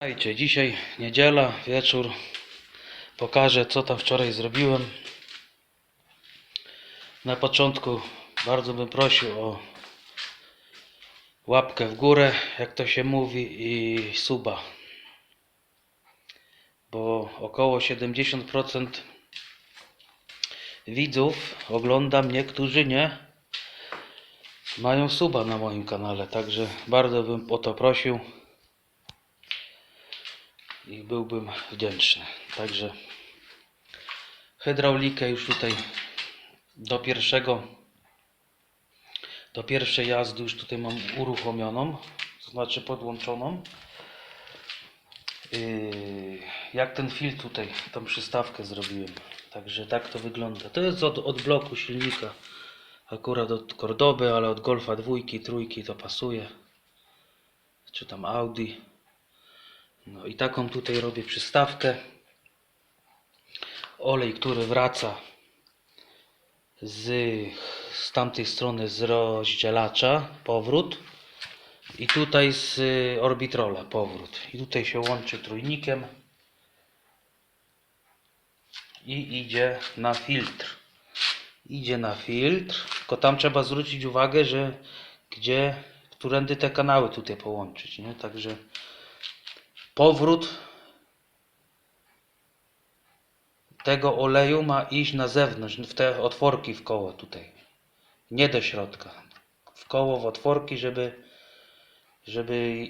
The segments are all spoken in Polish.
Słuchajcie, dzisiaj niedziela, wieczór. Pokażę co tam wczoraj zrobiłem. Na początku bardzo bym prosił o łapkę w górę, jak to się mówi, i suba. Bo około 70% widzów ogląda mnie, którzy nie mają suba na moim kanale. Także bardzo bym o to prosił i byłbym wdzięczny. Także hydraulikę już tutaj do pierwszego do pierwszej jazdy już tutaj mam uruchomioną, to znaczy podłączoną. Yy, jak ten filtr tutaj, tą przystawkę zrobiłem. Także tak to wygląda. To jest od, od bloku silnika. Akurat od Cordoby, ale od Golfa dwójki, trójki to pasuje. Czy tam Audi. No i taką tutaj robię przystawkę. Olej, który wraca z, z tamtej strony z rozdzielacza, powrót. I tutaj z orbitrola, powrót. I tutaj się łączy trójnikiem. I idzie na filtr. Idzie na filtr. Tylko tam trzeba zwrócić uwagę, że gdzie, którędy te kanały tutaj połączyć, nie? Także powrót tego oleju ma iść na zewnątrz, w te otworki w koło tutaj. Nie do środka. W koło, w otworki, żeby, żeby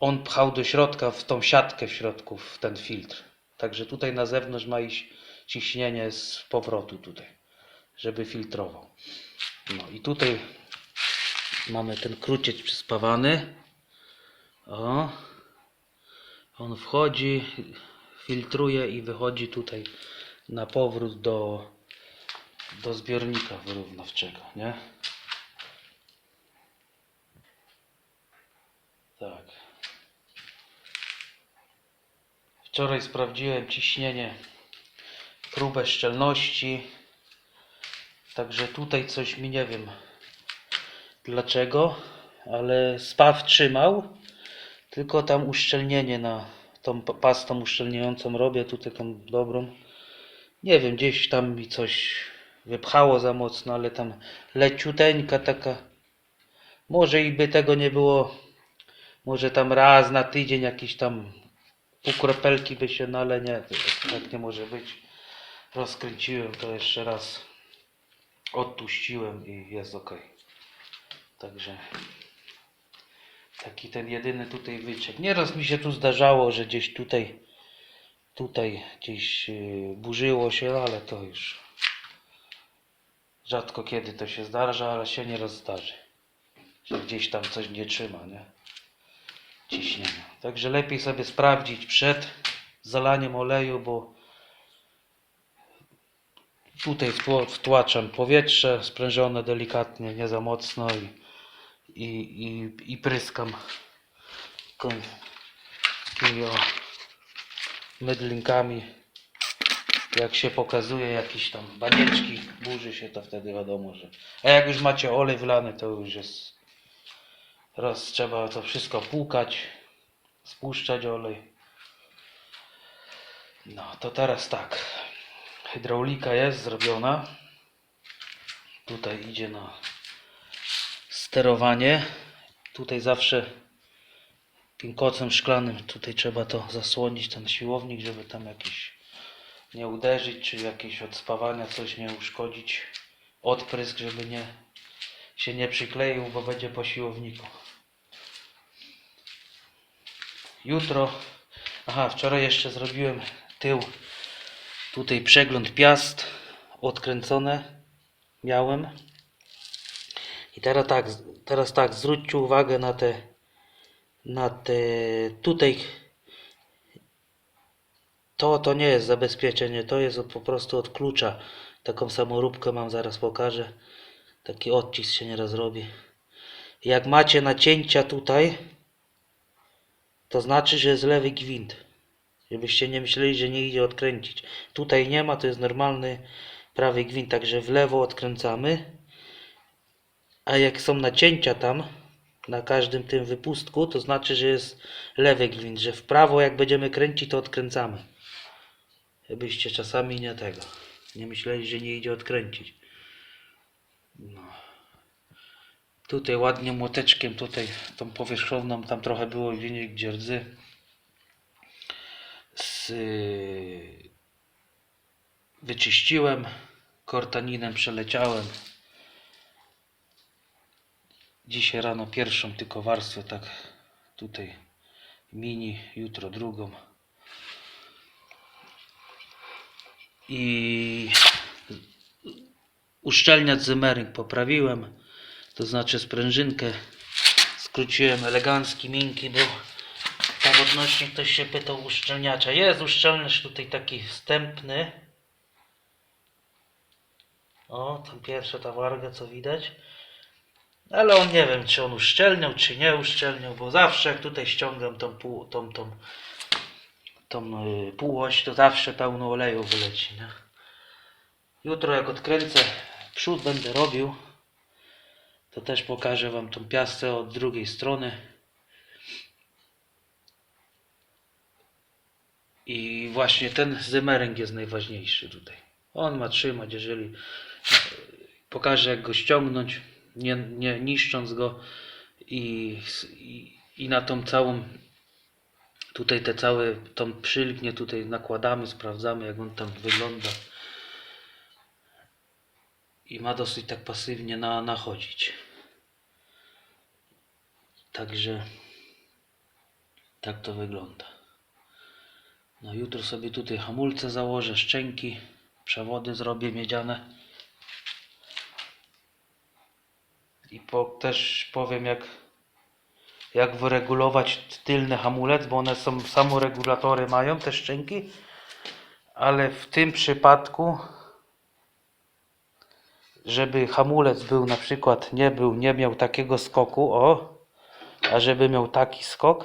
on pchał do środka w tą siatkę w środku, w ten filtr. Także tutaj na zewnątrz ma iść ciśnienie z powrotu tutaj, żeby filtrował. No i tutaj mamy ten kruciec przyspawany. O, on wchodzi, filtruje i wychodzi tutaj na powrót do, do zbiornika wyrównawczego, nie? Tak. Wczoraj sprawdziłem ciśnienie, próbę szczelności. Także tutaj coś mi nie wiem dlaczego, ale spaw trzymał. Tylko tam uszczelnienie na tą pa- pastą uszczelniającą robię, tutaj tą dobrą. Nie wiem, gdzieś tam mi coś wypchało za mocno, ale tam leciuteńka taka. Może i by tego nie było, może tam raz na tydzień jakieś tam pół kropelki by się, no ale nie, tak nie może być. Rozkręciłem to jeszcze raz, odtuściłem i jest ok. Także Taki ten jedyny tutaj wyciek. Nieraz mi się tu zdarzało, że gdzieś tutaj, tutaj gdzieś yy, burzyło się, ale to już rzadko kiedy to się zdarza, ale się nieraz zdarzy. Że gdzieś tam coś nie trzyma, nie? Ciśnienia. Także lepiej sobie sprawdzić przed zalaniem oleju, bo tutaj wtłaczam powietrze sprężone delikatnie, nie za mocno i i, i, i pryskam takimi o mydlinkami. Jak się pokazuje jakieś tam banieczki burzy się to wtedy wiadomo, że a jak już macie olej wlany to już jest raz trzeba to wszystko płukać spuszczać olej. No to teraz tak. Hydraulika jest zrobiona. Tutaj idzie na sterowanie. Tutaj zawsze tym kocem szklanym tutaj trzeba to zasłonić, ten siłownik, żeby tam jakiś nie uderzyć, czy jakieś od spawania coś nie uszkodzić. Odprysk, żeby nie się nie przykleił, bo będzie po siłowniku. Jutro, aha, wczoraj jeszcze zrobiłem tył, tutaj przegląd piast, odkręcone miałem. I teraz tak, teraz tak, zwróćcie uwagę na te, na te, tutaj, to, to nie jest zabezpieczenie, to jest po prostu od klucza. Taką samoróbkę mam, zaraz pokażę. Taki odcisk się nieraz robi. Jak macie nacięcia tutaj, to znaczy, że jest lewy gwint. Żebyście nie myśleli, że nie idzie odkręcić. Tutaj nie ma, to jest normalny prawy gwint, także w lewo odkręcamy. A jak są nacięcia tam, na każdym tym wypustku, to znaczy, że jest lewy gwint, że w prawo jak będziemy kręcić, to odkręcamy. Żebyście czasami nie tego, nie myśleli, że nie idzie odkręcić. No. Tutaj ładnie młoteczkiem, tutaj tą powierzchowną, tam trochę było linii gdzie rdzy. Z, y, wyczyściłem, kortaninem przeleciałem. Dzisiaj rano pierwszą tylko warstwę, tak tutaj mini, jutro drugą. I uszczelniacz zymering poprawiłem, to znaczy sprężynkę skróciłem elegancki, miękki był. Tam odnośnie ktoś się pytał uszczelniacza. Jest uszczelniacz tutaj taki wstępny. O, tam pierwsza ta warga co widać. Ale on nie wiem, czy on uszczelniał, czy nie uszczelniał, bo zawsze jak tutaj ściągam tą pół, tą, tą, tą yy, półoś, to zawsze pełno oleju wyleci, nie? Jutro jak odkręcę, przód będę robił, to też pokażę Wam tą piastę od drugiej strony. I właśnie ten zymering jest najważniejszy tutaj. On ma trzymać, jeżeli e, pokażę jak go ściągnąć, nie, nie niszcząc go i, i, i na tą całą tutaj te całe tą przylgnię tutaj nakładamy, sprawdzamy jak on tam wygląda i ma dosyć tak pasywnie na, nachodzić. Także tak to wygląda. No jutro sobie tutaj hamulce założę, szczęki, przewody zrobię miedziane. I po, też powiem jak, jak wyregulować tylny hamulec, bo one są samoregulatory mają te szczęki. Ale w tym przypadku żeby hamulec był na przykład nie był, nie miał takiego skoku, o, a żeby miał taki skok,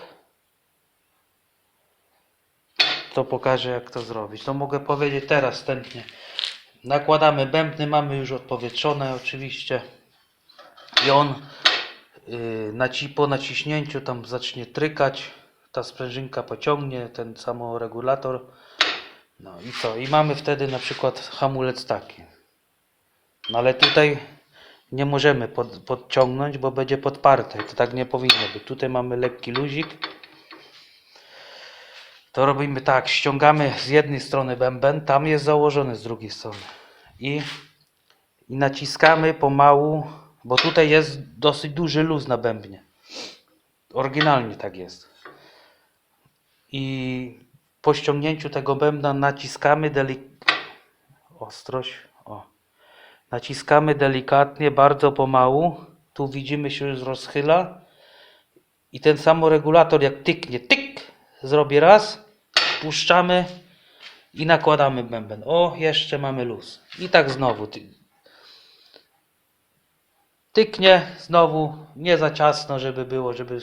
to pokażę jak to zrobić. To mogę powiedzieć teraz wstępnie. Nakładamy bębny, mamy już odpowietrzone oczywiście i on yy, naci, po naciśnięciu tam zacznie trykać, ta sprężynka pociągnie, ten samoregulator. No i co? I mamy wtedy na przykład hamulec taki. No ale tutaj nie możemy pod, podciągnąć, bo będzie podparte. To tak nie powinno być. Tutaj mamy lekki luzik. To robimy tak, ściągamy z jednej strony bęben, tam jest założony z drugiej strony. I, i naciskamy pomału, bo tutaj jest dosyć duży luz na bębnie. Oryginalnie tak jest. I po ściągnięciu tego bębna naciskamy delikatnie. Ostrość. O. Naciskamy delikatnie, bardzo pomału. Tu widzimy się już rozchyla. I ten samoregulator jak tyknie, tyk, zrobi raz, puszczamy i nakładamy bęben. O, jeszcze mamy luz. I tak znowu. Ty- Tyknie znowu, nie za ciasno, żeby było, żeby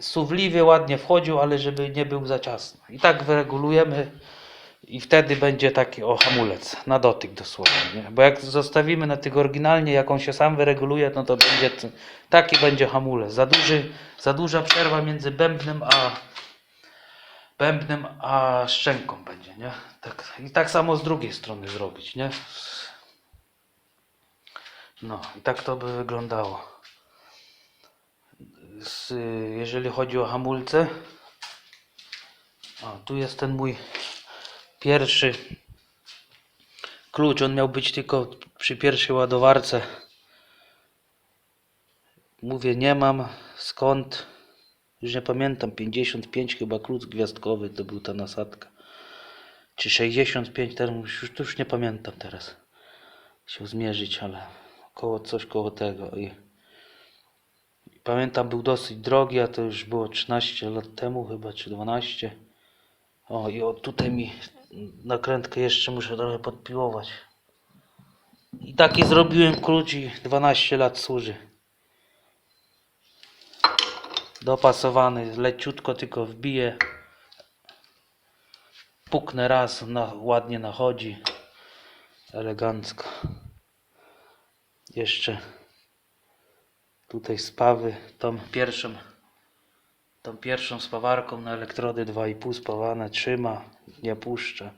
suwliwie ładnie wchodził, ale żeby nie był za ciasno. I tak wyregulujemy i wtedy będzie taki o hamulec na dotyk dosłownie. Nie? Bo jak zostawimy na tych oryginalnie, jak on się sam wyreguluje, no to będzie taki będzie hamulec. Za, duży, za duża przerwa między bębnem a bębnem a szczęką będzie, nie? Tak, I tak samo z drugiej strony zrobić, nie? No i tak to by wyglądało. Z, jeżeli chodzi o hamulce, o, tu jest ten mój pierwszy klucz. On miał być tylko przy pierwszej ładowarce. Mówię, nie mam skąd. Już nie pamiętam, 55 chyba klucz gwiazdkowy to był ta nasadka. Czy 65, teraz już, już nie pamiętam teraz. Się zmierzyć, ale koło coś koło tego. I, pamiętam, był dosyć drogi, a to już było 13 lat temu chyba, czy 12. O, i o, tutaj mi nakrętkę jeszcze muszę trochę podpiłować. I taki zrobiłem klucz i 12 lat służy. Dopasowany, leciutko tylko wbiję. Puknę raz, na, ładnie nachodzi. Elegancko. Jeszcze Tutaj spawy, tą pierwszą, tą pierwszą spawarką na elektrody 2,5 spawane trzyma, nie puszcza.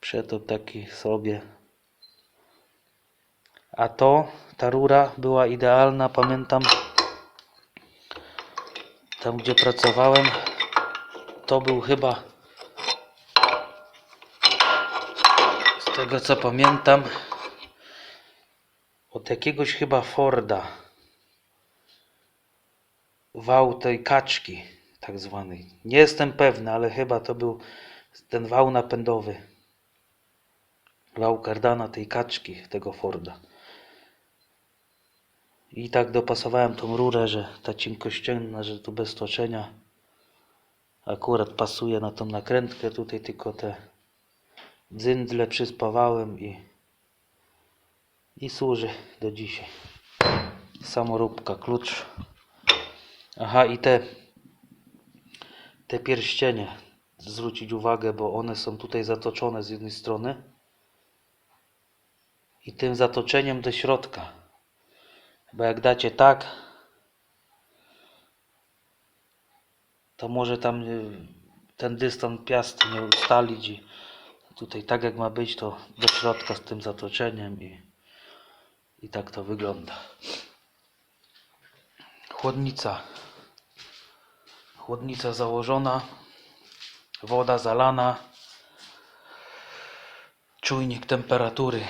Przetop taki sobie. A to, ta rura była idealna, pamiętam tam gdzie pracowałem, to był chyba z tego co pamiętam od jakiegoś chyba Forda wał tej kaczki tak zwanej. Nie jestem pewny, ale chyba to był ten wał napędowy. Wał kardana tej kaczki, tego Forda. I tak dopasowałem tą rurę, że ta cienkościenna, że tu bez toczenia akurat pasuje na tą nakrętkę. Tutaj tylko te dzyndzle przyspawałem i, i służy do dzisiaj. Samoróbka, klucz. Aha, i te, te pierścienie zwrócić uwagę, bo one są tutaj zatoczone z jednej strony i tym zatoczeniem do środka. Bo jak dacie tak, to może tam y, ten dystans piast nie ustalić i tutaj tak jak ma być, to do środka z tym zatoczeniem i, i tak to wygląda. Chłodnica. Chłodnica założona, woda zalana, czujnik temperatury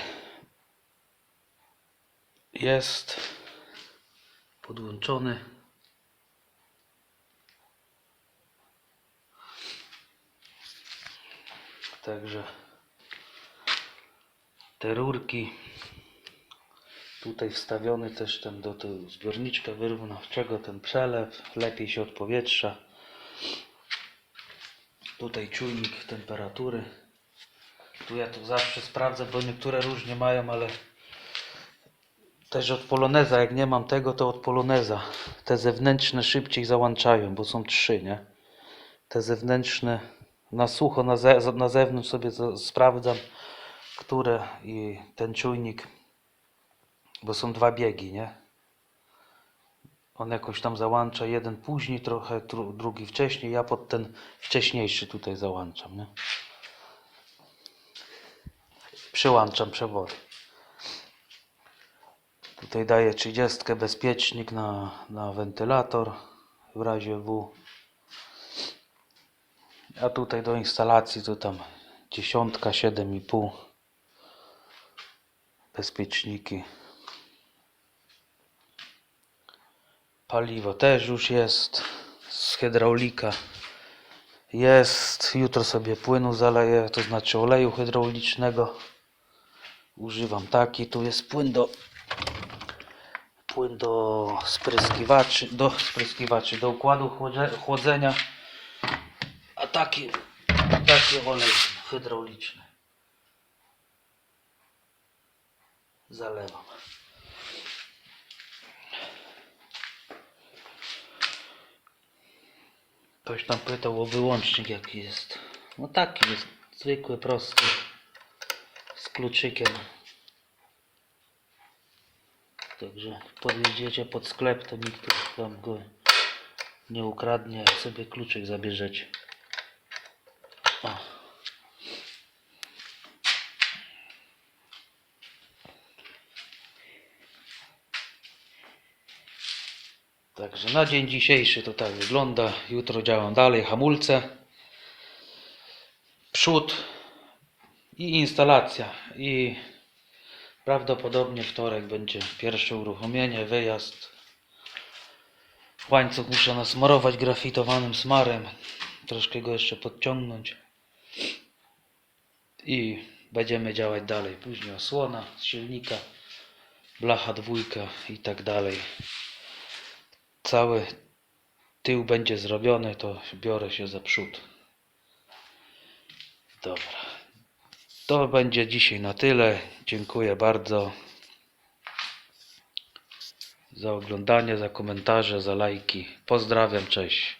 jest podłączony. Także te rurki tutaj wstawiony też ten do tego zbiorniczka wyrównawczego ten przelew lepiej się odpowietrza tutaj czujnik temperatury tu ja to zawsze sprawdzę bo niektóre różnie mają ale też od poloneza, jak nie mam tego, to od poloneza. Te zewnętrzne szybciej załączają, bo są trzy, nie? Te zewnętrzne na sucho, na, ze, na zewnątrz sobie za- sprawdzam, które i ten czujnik, bo są dwa biegi, nie? On jakoś tam załącza, jeden później trochę, dru, drugi wcześniej, ja pod ten wcześniejszy tutaj załączam, nie? Przyłączam przewody. Tutaj daję 30 bezpiecznik na, na wentylator w razie W. A tutaj do instalacji to tam dziesiątka, 7,5 bezpieczniki. Paliwo też już jest z hydraulika. Jest. Jutro sobie płynu zaleję, to znaczy oleju hydraulicznego. Używam taki. Tu jest płyn do płyn do spryskiwaczy, do spryskiwaczy, do układu chłodze- chłodzenia, a taki, taki olej hydrauliczny zalewam. Ktoś tam pytał o wyłącznik jaki jest. No taki jest, zwykły, prosty, z kluczykiem. Także podjedziecie pod sklep, to nikt wam go nie ukradnie, jak sobie kluczyk zabierzecie. Także na dzień dzisiejszy to tak wygląda. Jutro działam dalej hamulce. Przód i instalacja. I Prawdopodobnie wtorek będzie pierwsze uruchomienie, wyjazd. Łańcuch muszę nasmarować grafitowanym smarem. Troszkę go jeszcze podciągnąć. I będziemy działać dalej. Później osłona z silnika, blacha dwójka i tak dalej. Cały tył będzie zrobiony, to biorę się za przód. Dobra. To będzie dzisiaj na tyle. Dziękuję bardzo za oglądanie, za komentarze, za lajki. Pozdrawiam, cześć.